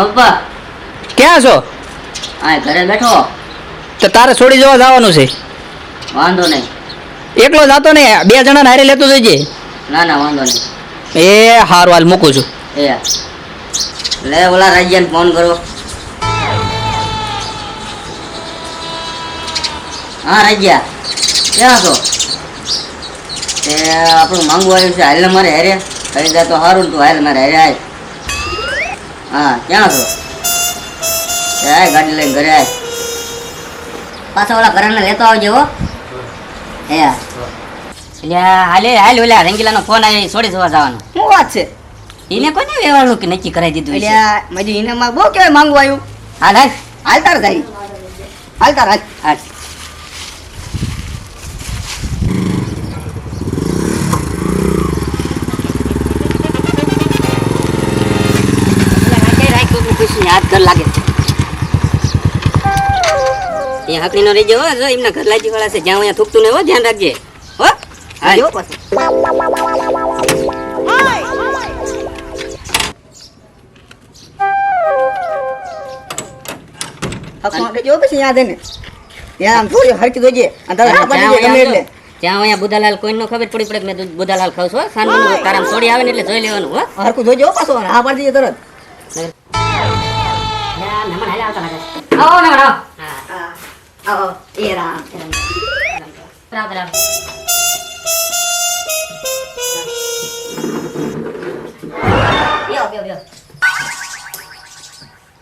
અપ્પા ક્યાં છો? આ ઘરે બેઠો. તો તારે છોડી જવા જવાનું છે. વાંધો નહીં. એકલો જાતો ને બે જણા હારે લેતો જઈજે ના ના વાંધો નહીં. એ હારું હાલ મૂકું છું. એ. લે ઓલા રાજ્યાને ફોન કરો. હા રાજ્યા. ક્યાં છો? એ આપણું માંગવું આવ્યું છે હાલ મારે હેરે. કઈ જાય તો સારું તું હાલ મારે હેરે આય. હા ક્યાં છો? આય ગાડી લઈને ઘરે આય. પાછા ઓલા ઘરાને લેતો આવજો હો. હે એટલે હાલે હાલ ઓલા રંગીલાનો ફોન આવ્યો છોડી જવા જવાનો. શું વાત છે? એને કોને વ્યવહારનું કે નક્કી કરાવી દીધું એટલે મજી એને બહુ કેવાય માંગવું આવ્યું. હાલ હાલ. હાલ તાર જાય હાલ તાર હાલ. હાથ ઘર લાગે એ હકડી નો રહેજો હો જો એમના ઘર લાજી વાળા છે. જ્યાં અહીંયા થૂકતું ને હો ધ્યાન રાખજે. હો? હાલ જો પાછું. હકમાં દીજે ગમે એટલે જ્યાં અહીંયા બુધાલાલ કોઈ નો ખબર પડી પડે કે મેં દૂધ બુધાલાલ ખાવ છું હો. સાંજનું તારામ છોડી આવે ને એટલે જોઈ લેવાનું હો હરકું જોજે હો પાછો હા પાડી દીજે તરત આવો મહેમાન આવો હા આવો એ રામ બરાબર બરાબર બેહો બેહો બેહો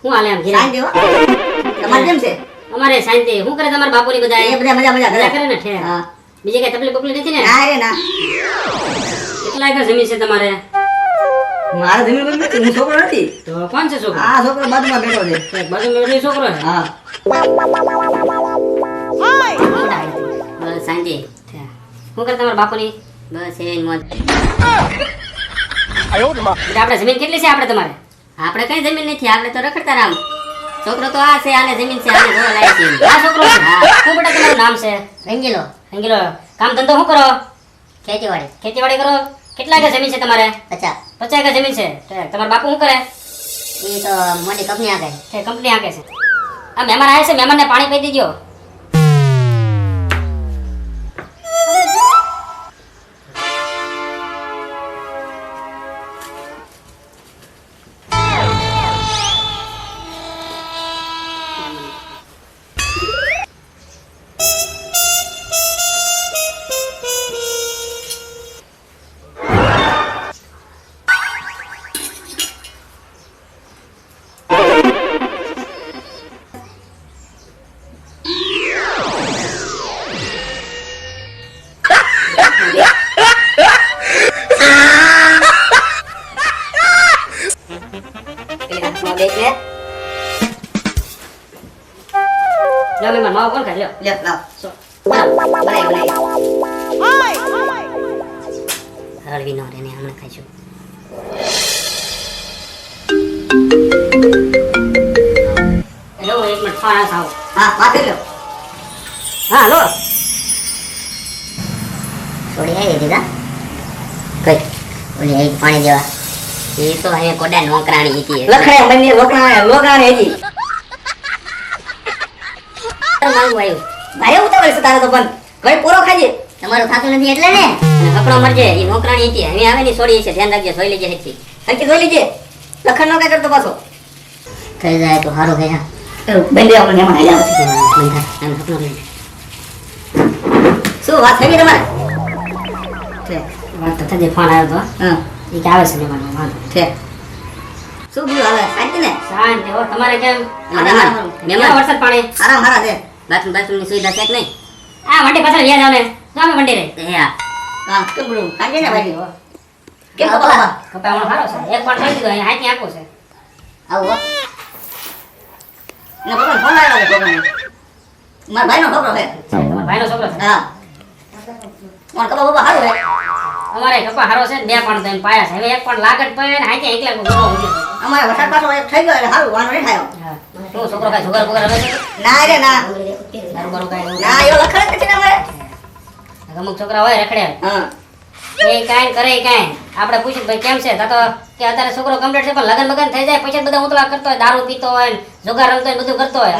હું હાલે આમ ઘેરે? શાંતિ હો તમારે કેમ છે? અમારે શાંતિ શું કરે તમારા બાપુની બધા એ બધા મજા મજા મજા કરે કરે ને? ઠે હા. બીજી કઈ તકલીફ બકલીફ નથી ને? ના રે ના. કેટલા એકર જમીન છે તમારે? મારા જમીન પર નથી હું છોકરો નથી. તો કોણ છે છોકરો? આ છોકરો બાજુમાં બેઠો છે. એક બાજુમાં બેઠો છોકરો? છે હા. બસ સાંજે. શું કરે તમારા બાપુની? બસ એ મોજ. આપણે જમીન કેટલી છે આપણે તમારે? આપણે કઈ જમીન નથી આપણે તો રખડતા રામ. છોકરો તો આ છે આને જમીન છે આને ઘોડો લાય છે. આ છોકરો છે? હા. શું બેટા તમારું નામ છે? રંગીલો. રંગીલો. કામ ધંધો શું કરો? ખેતીવાડી. ખેતીવાડી કરો? કેટલા એકર જમીન છે તમારે? પચાસ. પચાસ એકર જમીન છે. તમારા બાપુ શું કરે? એ તો મોટી કંપની આગે છે કંપની આગે છે. આ મહેમાન આવે છે મહેમાનને પાણી પી દીજો હળવી નો રે હમણાં ખાઈશું. હેલો એક મિનિટ ફોન આવે હા માથે લ્યો હા હલો છોડી આવી દીધા કઈ? ઓલી આવી પાણી દેવા. એ તો અહીંયા કોડા નોકરાણી હતી લખણે બંને ભાઈ ઉતાવળ છે તારે તો પણ. ઘરે પૂરો ખાજે? તમારું થાતું નથી એટલે ને? હકડો મરજે એ નોકરાણી હતી હવે આવે ની છોડી છે ધ્યાન રાખજે જોઈ લેજે હેચી હરકી ધોઈ લેજે. લખન નો કઈ કરતો પાછો. થઈ જાય તો સારું ગયા દેવા મને એમાં હાલ્યા. શું વાત થઈ ગઈ તમારે? વાત તો થજે ફોન આવ્યો તો. હા. એ કે આવે છે મહેમાન વાંધો છે. શું બીજું શાંતિ ને? શાંતિ તમારે કેમ. મહેમાન વરસાદ પાણી? હારા હારા છે બાથરૂમ બાથરૂમની સુવિધા છે કે નહીં? આ વંડે પાછળ વ્યાજ આવે તો અમે વંડી રહી. હે હા કામ કેમ બોલું કાજે ને ભાઈ. કે કપા કપા હમણાં સારો છે. એક પણ થઈ દીધો અહીં હાથી આંકો છે. આવો. ને પપ્પા ફોન આવ્યો છે છોકરાને. મારા ભાઈનો છોકરો છે. તમારા ભાઈનો છોકરો છે? હા. કોણ કપા બાબા હારો છે. અમારે કપા હારો છે ને બે પણ થઈને પાયા છે. હવે એક પણ લાગત પડે ને હાથી એકલા ગોળો ઊંઘ્યો અમારે વરસાદ પાછો એક થઈ ગયો એટલે હારું વાંધો નહીં થાય હા. શું છોકરો કાઈ જુગાર વગર છે? ના રે ના. ના એવો નથી ને અમુક છોકરા હોય રખડે. હા. એ કાંઈ કરે કઈ. આપડે આપણે પૂછ્યું ભાઈ કેમ છે? તા કે અત્યારે છોકરો કમ્પ્લીટ છે પણ લગન બગન થઈ જાય પછી બધા ઉતલા કરતો હોય દારૂ પીતો હોય જોગા રમતો હોય બધું કરતો હોય.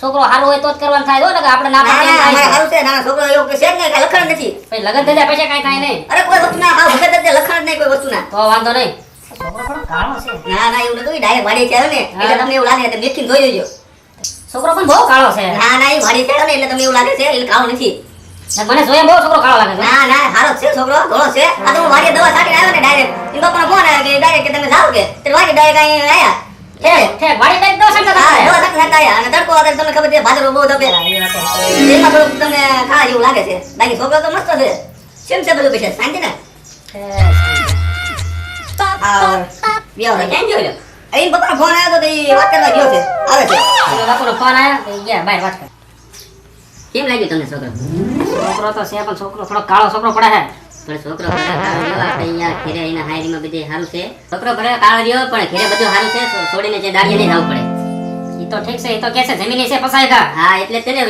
છોકરો સારું હોય તો જ કરવાનું થાય હોય ને કે આપણે ના છે. સારું છે ના છોકરો એવું કે છે ને નહીં લખણ નથી. પછી લગન થઈ જાય પછી કઈ થાય નહીં. અરે કોઈ વસ્તુ ના હાવ ભગત લખણ નહીં કોઈ વસ્તુ ના તો વાંધો નહીં. છોકરો પણ કાળો છે ના ના એવું નતું ડાયરેક્ટ વાડી છે ને? એટલે તમને એવું લાગે તમે દેખીને જોઈ લેજો. છોકરો પણ બહુ કાળો છે. ના ના એ વાડી છે ને એટલે તમને એવું લાગે છે એટલે કાળો નથી. મને જોયા બહુ છોકરો કાળો લાગે છે. ના ના હારો છે છોકરો ધોળો છે. આ તો હું વાડી દવા છાંટીને આવ્યો ને ડાયરેક્ટ એમ બાપાનો ફોન આવ્યો કે ડાયરેક્ટ કે તમે જાવ કે? તે વાડી ડાયરેક્ટ અહીં બાકી છોકરો તો મસ્ત છે. કેમ છે બધું પછી શાંતિ. ને અહીં પપ્પાનો ફોન આવ્યો તો તે વાત કરવા ગયો છે. આવે છે. બાપુનો ફોન આવ્યો ગયા બહાર વાત કર કેમ લાગ્યું તમને છોકરો? છોકરો તો છે પણ છોકરો થોડો કાળો છોકરો પડે છે. પણ છોકરો અહીંયા ઘેરે એના હાયરીમાં બધે સારું છે. છોકરો ભલે કાળો રહ્યો પણ ઘેરે બધું સારું છે છોડીને જે દાડીએ નહીં જવું પડે. એ તો ઠીક છે ઈ તો કે છે જમીન છે પસાય ગા હા એટલે તેને આ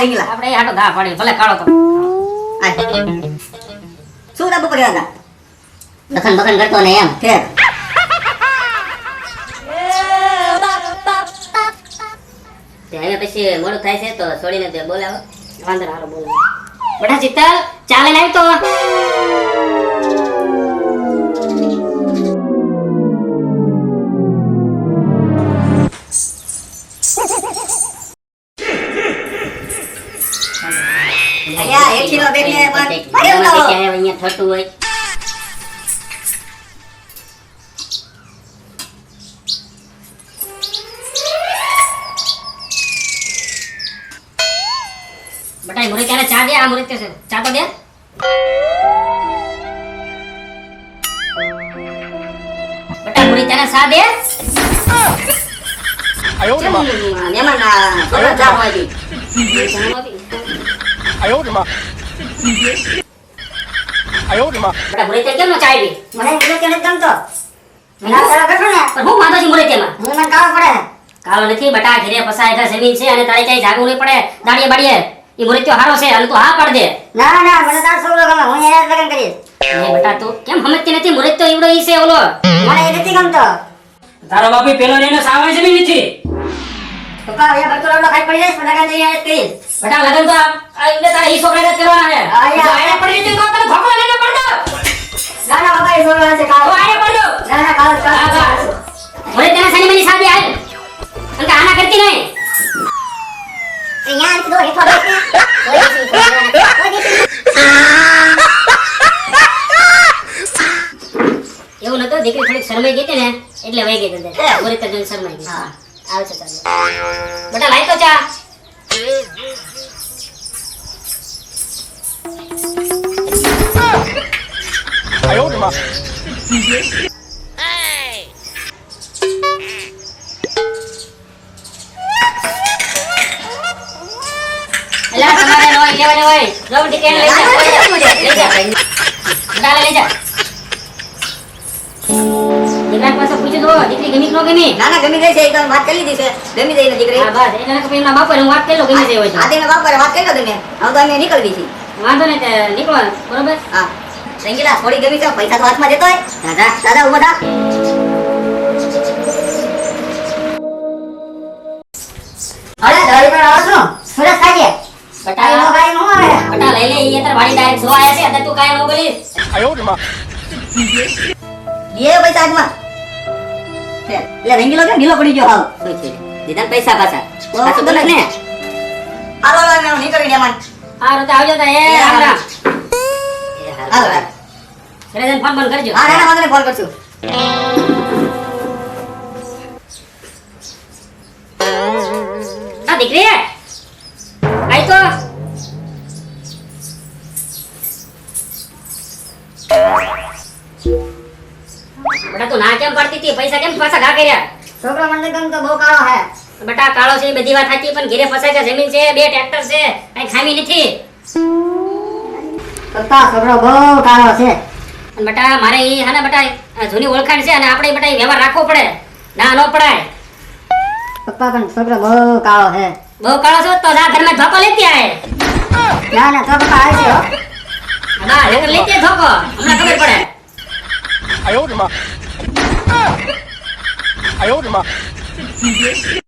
રીંગલા, આપણે એ હાટો ધા પાડી ભલે કાળો તો શું રાબુ પડ્યા હતા લખન બખન કરતો ને એમ. છે હવે પછી મોડું થાય છે તો છોડીને તે બોલાવો વાંધો ના હાલો બોલો બેટા ચિત્તલ ચાલે ને આવી તો અહીંયા હેઠીનો બેઠીને પણ ભારે એમાં ઉતાવો. કે અહીંયા થતું હોય મને ત્યારે ચા દે? આ મૃત્યુ છે. ચા તો દે. બટા મુરી તને ચા દે? આયો રે માં મેમાં ના થોડા ચા હોય દી આયો રે માં આયો રે માં બટા મુરી તે કેમ નો ચા આવી મને મુરી કે નથી ગમતો? મને તારા કરતો ને પણ હું માનતો છું મુરી તેમાં? હું મને કાવા પડે કાળો નથી બટા ઘરે ફસાય છે જમીન છે અને તારે ક્યાંય જાગવું નહીં પડે. દાડીએ બાડીએ. એ મુરત્યો હારો છે તું હા પાડ દે ના ના મને તાર છોકરો ગમે હું એને લગન કરીશ. એ બેટા તું કેમ સમજતી નથી? મુરત્યો ઈવડો ઈ છે ઓલો. મને એ નથી ગમતો. તારો બાપી પેલો રેને સાવે જમી નથી પપ્પા અહીંયા ભરતો લાવડો ખાઈ પડી જઈશ પણ લગન જઈ જ કરીશ. બટા લગન તો આ- આ ઈવડે તારે ઈ છોકરાને જ કરવાના હે. જો આને પડી જઈ તો તને ધોકો લેને પડતો ના ના બાપા એ છોકરો હશે તો કાળો આને પડ ના ના કાળો જ હા, તને સની મની સાબી આય અંકા આના કરતી નહીં. અહીંયા આને કીધું હેઠો બેસ ને. કોઈ દેશી, કોઈ દેશી. એવું નતું દીકરી થોડીક શરમાઈ ગઈ હતી ને એટલે વહી ગઈ હે. અંદર મુરત્યા જોઈને શરમાઈ ગઈ હા. આવે છે ચાલો બટા લાઈ તો ચા 哎呦 હોય લેવાની હોય લઈ જા લઈ જા બટા લઈ જા દીકરા પાસે પૂછી દો દીકરી ગમી કે ગમી ના ના ગમી ગઈ છે એ વાત કરી લીધી છે ગમી ગઈ દીકરી હા બસ એટલે કે એમના બાપા હું વાત કરી લઉં ગમી જાય હોય આ તેના બાપ વાત કરી લો તમે હવે તો અમે નીકળવી છીએ વાંધો તે નીકળો બરોબર હા થોડી ગમી છે પૈસા તો હાથમાં જતો હોય દાદા દાદા ઊભા થા અરે દાડી પર આવો છો સુરત ખાજે બટા નો ગાડી નો એટલે અહીંયા તાર વાડી ડાયરેક્ટ જોવા આયા છે અને તું કાય ન બોલી આયો રે માં. યે ભાઈ સાગમાં એટલે રંગીલો કે ઢીલો પડી ગયો હાલ દીધા પૈસા પાછા. પાછું બોલે ને. આરો આરો નીકળી ગયા મન આરો તો આવજો તા એ આમરા ફોન ફોન કરજો આ દીકરી બેટા તું ના કેમ પડતી હતી પૈસા કેમ પાછા ઘા કર્યા છોકરો મને ગમતો બહુ કાળો હે બેટા કાળો છે એ બધી વાત સાચી પણ ઘેરે ફસાય છે જમીન છે બે ટ્રેક્ટર છે કઈ ખામી નથી પપ્પા છોકરો બહુ કાળો છે અને બેટા મારે એ હા ને બેટા આ જૂની ઓળખાણ છે અને આપણે બેટા ઈ વ્યવહાર રાખવો પડે ના ન પડાય પપ્પા પણ છોકરો બહુ કાળો છે બહુ કાળો છો તો જા ઘરમાં ધોકો લેતી આય ના ના તો પપ્પા આવે છે હો બા નકર લેતે ધોકો હમણાં ખબર પડે 哎呦我的妈！ 哎呦我的妈！你别信。